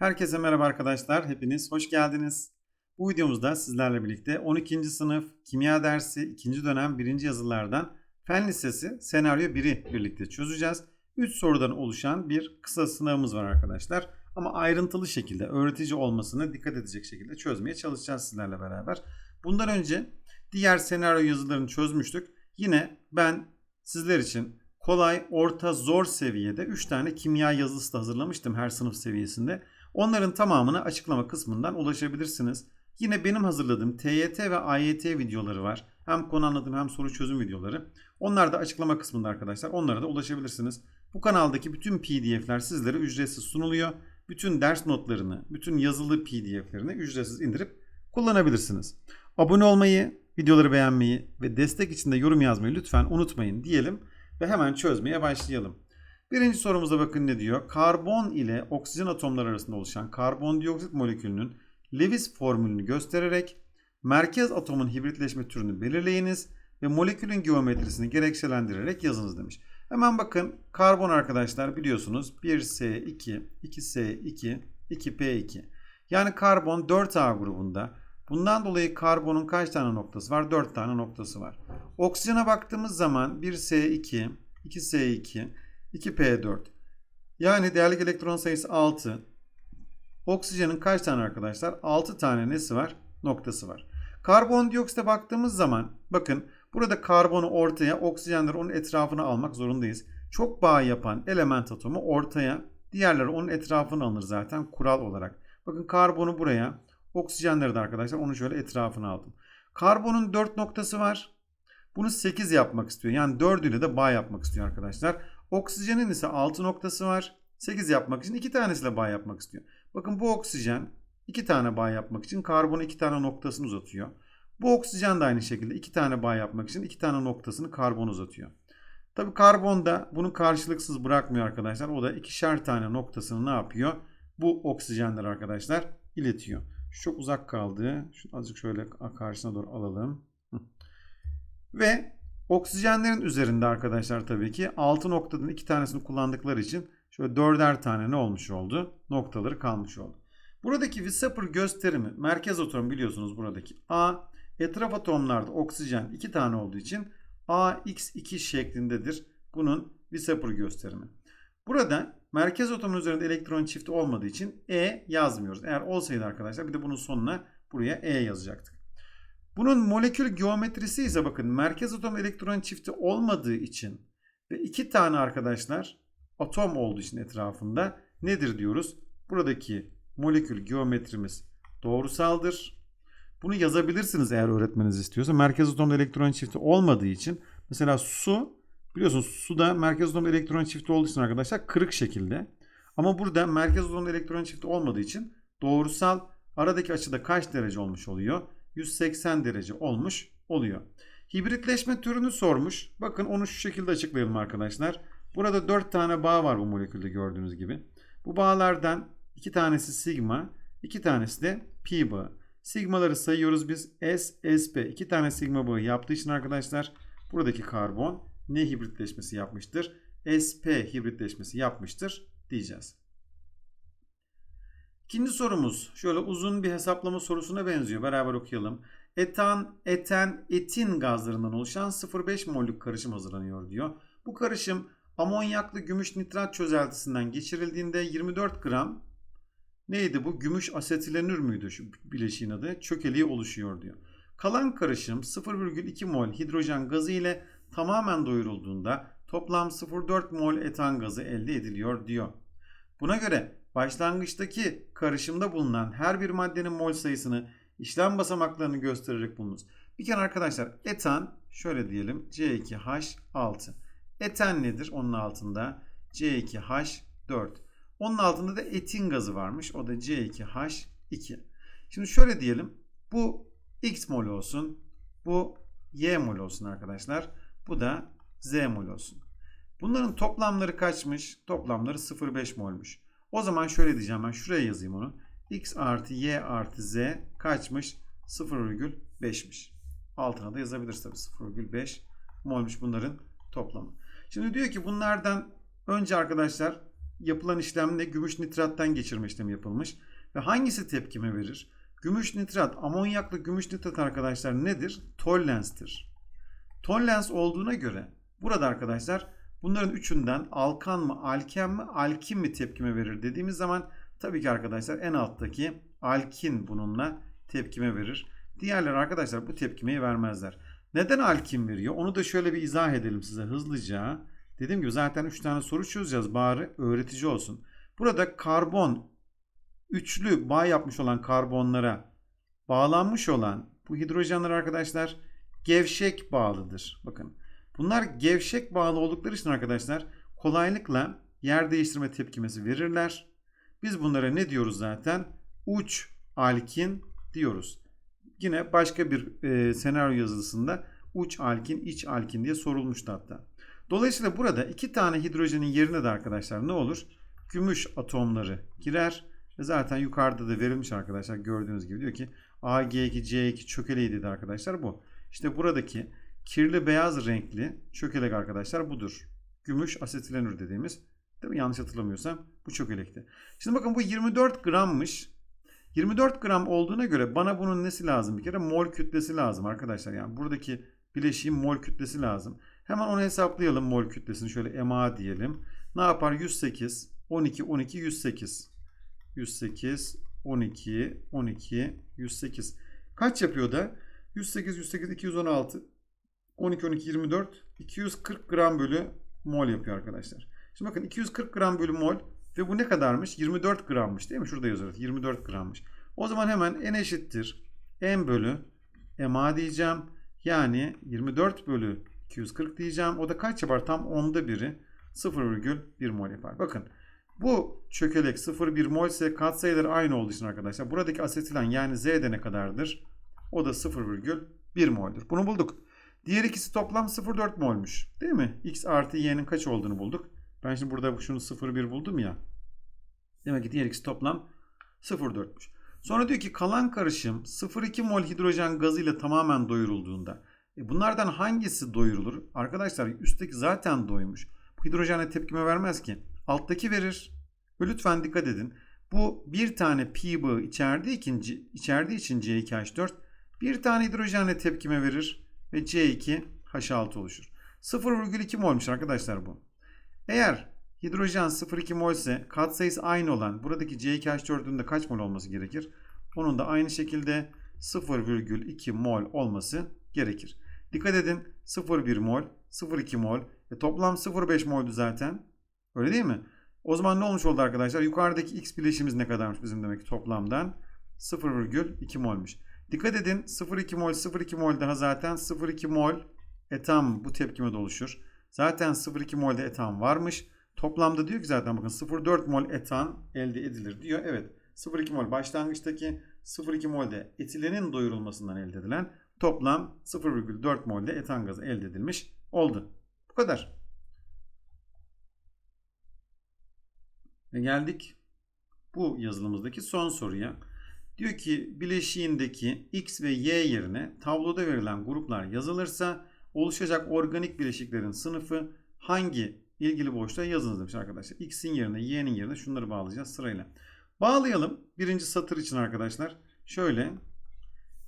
Herkese merhaba arkadaşlar. Hepiniz hoş geldiniz. Bu videomuzda sizlerle birlikte 12. sınıf kimya dersi 2. dönem 1. yazılardan Fen Lisesi senaryo 1'i birlikte çözeceğiz. 3 sorudan oluşan bir kısa sınavımız var arkadaşlar. Ama ayrıntılı şekilde öğretici olmasına dikkat edecek şekilde çözmeye çalışacağız sizlerle beraber. Bundan önce diğer senaryo yazılarını çözmüştük. Yine ben sizler için kolay, orta, zor seviyede 3 tane kimya yazısı da hazırlamıştım her sınıf seviyesinde. Onların tamamını açıklama kısmından ulaşabilirsiniz. Yine benim hazırladığım TYT ve AYT videoları var. Hem konu anlatım hem soru çözüm videoları. Onlar da açıklama kısmında arkadaşlar. Onlara da ulaşabilirsiniz. Bu kanaldaki bütün PDF'ler sizlere ücretsiz sunuluyor. Bütün ders notlarını, bütün yazılı PDF'lerini ücretsiz indirip kullanabilirsiniz. Abone olmayı, videoları beğenmeyi ve destek için de yorum yazmayı lütfen unutmayın diyelim ve hemen çözmeye başlayalım. Birinci sorumuza bakın ne diyor? Karbon ile oksijen atomları arasında oluşan karbondioksit molekülünün Lewis formülünü göstererek merkez atomun hibritleşme türünü belirleyiniz ve molekülün geometrisini gerekçelendirerek yazınız demiş. Hemen bakın karbon arkadaşlar biliyorsunuz 1S2, 2S2, 2P2. Yani karbon 4A grubunda. Bundan dolayı karbonun kaç tane noktası var? 4 tane noktası var. Oksijene baktığımız zaman 1S2, 2S2, 2P4. Yani değerlik elektron sayısı 6. Oksijenin kaç tane arkadaşlar? 6 tane nesi var? Noktası var. Karbondioksite baktığımız zaman bakın burada karbonu ortaya, oksijenleri onun etrafına almak zorundayız. Çok bağ yapan element atomu ortaya, diğerleri onun etrafına alınır zaten kural olarak. Bakın karbonu buraya, oksijenleri de arkadaşlar onu şöyle etrafına aldım. Karbonun 4 noktası var. Bunu 8 yapmak istiyor. Yani 4 ile de bağ yapmak istiyor arkadaşlar. Oksijenin ise 6 noktası var. 8 yapmak için 2 tanesiyle bağ yapmak istiyor. Bakın bu oksijen 2 tane bağ yapmak için karbona 2 tane noktasını uzatıyor. Bu oksijen de aynı şekilde 2 tane bağ yapmak için 2 tane noktasını karbon uzatıyor. Tabi karbon da bunu karşılıksız bırakmıyor arkadaşlar. O da ikişer tane noktasını ne yapıyor? Bu oksijenler arkadaşlar iletiyor. Şu çok uzak kaldı. Şunu azıcık şöyle karşısına doğru alalım. Ve oksijenlerin üzerinde arkadaşlar tabii ki 6 noktadan 2 tanesini kullandıkları için şöyle dörder tane ne olmuş oldu? Noktaları kalmış oldu. Buradaki Weisser gösterimi merkez atom biliyorsunuz buradaki A. Etraf atomlarda oksijen 2 tane olduğu için AX2 şeklindedir. Bunun Weisser gösterimi. Burada merkez atomun üzerinde elektron çifti olmadığı için E yazmıyoruz. Eğer olsaydı arkadaşlar bir de bunun sonuna buraya E yazacaktık. Bunun molekül geometrisi ise bakın merkez atom elektron çifti olmadığı için ve iki tane arkadaşlar atom olduğu için etrafında nedir diyoruz? Buradaki molekül geometrimiz doğrusaldır. Bunu yazabilirsiniz eğer öğretmeniz istiyorsa. Merkez atomda elektron çifti olmadığı için mesela su biliyorsunuz suda merkez atomda elektron çifti olduğu için arkadaşlar kırık şekilde. Ama burada merkez atomda elektron çifti olmadığı için doğrusal aradaki açıda kaç derece olmuş oluyor? 180 derece olmuş oluyor. Hibritleşme türünü sormuş. Bakın onu şu şekilde açıklayalım arkadaşlar. Burada 4 tane bağ var bu molekülde gördüğünüz gibi. Bu bağlardan 2 tanesi sigma, 2 tanesi de pi bağı. Sigmaları sayıyoruz biz. S, sp. 2 tane sigma bağı yaptığı için arkadaşlar buradaki karbon ne hibritleşmesi yapmıştır? sp hibritleşmesi yapmıştır diyeceğiz. İkinci sorumuz şöyle uzun bir hesaplama sorusuna benziyor. Beraber okuyalım. Etan, eten, etin gazlarından oluşan 0,5 mollük karışım hazırlanıyor diyor. Bu karışım amonyaklı gümüş nitrat çözeltisinden geçirildiğinde 24 gram neydi bu? Gümüş asetilenür müydü şu bileşiğin adı? Çökeliği oluşuyor diyor. Kalan karışım 0,2 mol hidrojen gazı ile tamamen doyurulduğunda toplam 0,4 mol etan gazı elde ediliyor diyor. Buna göre başlangıçtaki karışımda bulunan her bir maddenin mol sayısını işlem basamaklarını göstererek bulunuz. Bir kere arkadaşlar etan şöyle diyelim C2H6. Eten nedir? Onun altında C2H4. Onun altında da etin gazı varmış. O da C2H2. Şimdi şöyle diyelim. Bu X mol olsun. Bu Y mol olsun arkadaşlar. Bu da Z mol olsun. Bunların toplamları kaçmış? Toplamları 0,5 molmuş. O zaman şöyle diyeceğim ben şuraya yazayım onu. X artı Y artı Z kaçmış? 0,5'miş. Altına da yazabiliriz tabii 0,5 molmuş bunların toplamı. Şimdi diyor ki bunlardan önce arkadaşlar yapılan işlemde gümüş nitrattan geçirme işlemi yapılmış. Ve hangisi tepkime verir? Gümüş nitrat, amonyaklı gümüş nitrat arkadaşlar nedir? Tollens'tir. Tollens olduğuna göre burada arkadaşlar bunların üçünden alkan mı, alken mi, alkin mi tepkime verir dediğimiz zaman tabii ki arkadaşlar en alttaki alkin bununla tepkime verir. Diğerleri arkadaşlar bu tepkimeyi vermezler. Neden alkin veriyor? Onu da şöyle bir izah edelim size hızlıca. Dediğim gibi zaten 3 tane soru çözeceğiz bari öğretici olsun. Burada karbon üçlü bağ yapmış olan karbonlara bağlanmış olan bu hidrojenler arkadaşlar gevşek bağlıdır. Bakın bunlar gevşek bağlı oldukları için arkadaşlar kolaylıkla yer değiştirme tepkimesi verirler. Biz bunlara ne diyoruz zaten? Uç alkin diyoruz. Yine başka bir e, senaryo yazılısında uç alkin, iç alkin diye sorulmuştu hatta. Dolayısıyla burada iki tane hidrojenin yerine de arkadaşlar ne olur? Gümüş atomları girer. Ve zaten yukarıda da verilmiş arkadaşlar gördüğünüz gibi diyor ki Ag2, C2 çökeleği dedi arkadaşlar bu. İşte buradaki kirli beyaz renkli çökelek arkadaşlar budur. Gümüş asetilenür dediğimiz. Değil mi? Yanlış hatırlamıyorsam bu çökelekti. Şimdi bakın bu 24 grammış. 24 gram olduğuna göre bana bunun nesi lazım bir kere? Mol kütlesi lazım arkadaşlar. Yani buradaki bileşiğin mol kütlesi lazım. Hemen onu hesaplayalım mol kütlesini. Şöyle MA diyelim. Ne yapar? 108, 12, 12, 108. 108, 12, 12, 108. Kaç yapıyor da? 108, 108, 216, 12, 12, 24, 240 gram bölü mol yapıyor arkadaşlar. Şimdi bakın 240 gram bölü mol ve bu ne kadarmış? 24 grammış değil mi? Şurada yazıyor. 24 grammış. O zaman hemen n eşittir. n bölü ma diyeceğim. Yani 24 bölü 240 diyeceğim. O da kaç yapar? Tam onda biri 0,1 mol yapar. Bakın bu çökelek 0,1 mol ise katsayıları aynı olduğu için arkadaşlar. Buradaki asetilen yani Z de ne kadardır? O da 0,1 mol'dur. Bunu bulduk. Diğer ikisi toplam 0,4 molmuş. Değil mi? X artı Y'nin kaç olduğunu bulduk. Ben şimdi burada şunu 0,1 buldum ya. Demek ki diğer ikisi toplam 0,4'müş. Sonra diyor ki kalan karışım 0,2 mol hidrojen gazıyla tamamen doyurulduğunda. E bunlardan hangisi doyurulur? Arkadaşlar üstteki zaten doymuş. Bu hidrojenle tepkime vermez ki. Alttaki verir. Ve lütfen dikkat edin. Bu bir tane pi bağı içerdiği için, içerdiği için C2H4 bir tane hidrojenle tepkime verir ve C2H6 oluşur. 0,2 molmuş arkadaşlar bu. Eğer hidrojen 0,2 mol ise katsayısı aynı olan buradaki C2H4'ün de kaç mol olması gerekir? Onun da aynı şekilde 0,2 mol olması gerekir. Dikkat edin 0,1 mol, 0,2 mol ve toplam 0,5 moldu zaten. Öyle değil mi? O zaman ne olmuş oldu arkadaşlar? Yukarıdaki X bileşimiz ne kadarmış bizim demek ki toplamdan? 0,2 molmuş. Dikkat edin 0,2 mol 0,2 mol daha zaten 0,2 mol etam bu tepkime de oluşur. Zaten 0,2 molde etan varmış. Toplamda diyor ki zaten bakın 0,4 mol etan elde edilir diyor. Evet 0,2 mol başlangıçtaki 0,2 molde etilenin doyurulmasından elde edilen toplam 0,4 molde etan gazı elde edilmiş oldu. Bu kadar. Ve geldik bu yazılımızdaki son soruya. Diyor ki bileşiğindeki X ve Y yerine tabloda verilen gruplar yazılırsa oluşacak organik bileşiklerin sınıfı hangi ilgili boşluğa yazınız demiş arkadaşlar. X'in yerine Y'nin yerine şunları bağlayacağız sırayla. Bağlayalım. Birinci satır için arkadaşlar. Şöyle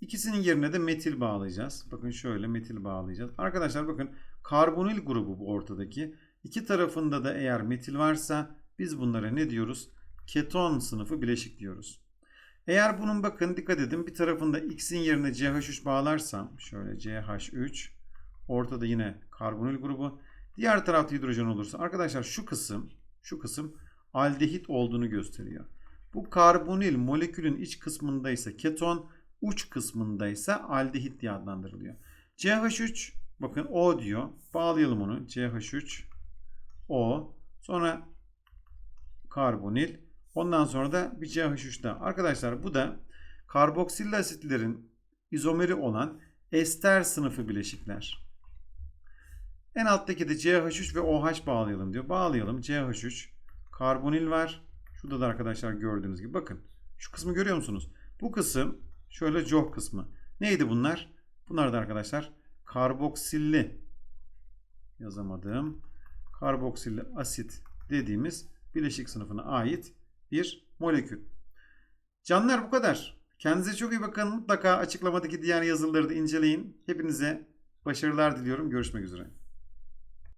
ikisinin yerine de metil bağlayacağız. Bakın şöyle metil bağlayacağız. Arkadaşlar bakın karbonil grubu bu ortadaki. İki tarafında da eğer metil varsa biz bunlara ne diyoruz? Keton sınıfı bileşik diyoruz. Eğer bunun bakın dikkat edin bir tarafında X'in yerine CH3 bağlarsam şöyle CH3 ortada yine karbonil grubu diğer tarafta hidrojen olursa arkadaşlar şu kısım şu kısım aldehit olduğunu gösteriyor. Bu karbonil molekülün iç kısmında ise keton uç kısmında ise aldehit diye adlandırılıyor. CH3 bakın O diyor. Bağlayalım onu. CH3 O sonra karbonil Ondan sonra da bir CH3 daha. Arkadaşlar bu da karboksil asitlerin izomeri olan ester sınıfı bileşikler. En alttaki de CH3 ve OH bağlayalım diyor. Bağlayalım. CH3 karbonil var. Şurada da arkadaşlar gördüğünüz gibi bakın. Şu kısmı görüyor musunuz? Bu kısım şöyle COH kısmı. Neydi bunlar? Bunlar da arkadaşlar karboksilli yazamadım. Karboksilli asit dediğimiz bileşik sınıfına ait bir molekül. Canlar bu kadar. Kendinize çok iyi bakın. Mutlaka açıklamadaki diğer yazıları da inceleyin. Hepinize başarılar diliyorum. Görüşmek üzere.